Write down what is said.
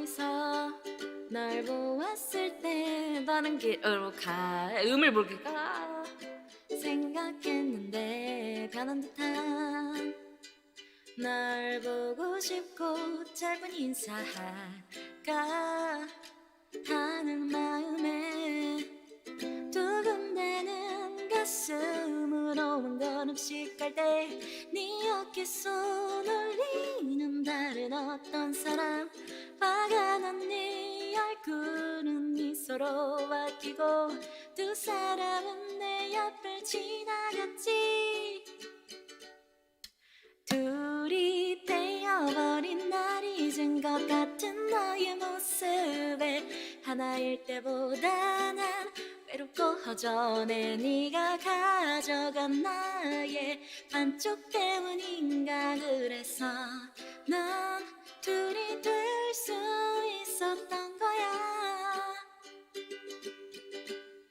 멀리서 널 보았을 때 다른 길으로 가. 음을 모르겠까 생각했는데 변한 듯한 널 보고 싶고 짧은 인사할까 하는 마음에 두근대는 가슴으로 한 걸음씩 갈때네 어깨 손 올리는 다른 어떤 사람 네 얼굴은 미소로 바뀌고 두 사람은 내 옆을 지나갔지. 둘이 되어버린 날 잊은 것 같은 너의 모습에 하나일 때보다 난 외롭고 허전해. 네가 가져간 나의 반쪽 때문인가 그래서 넌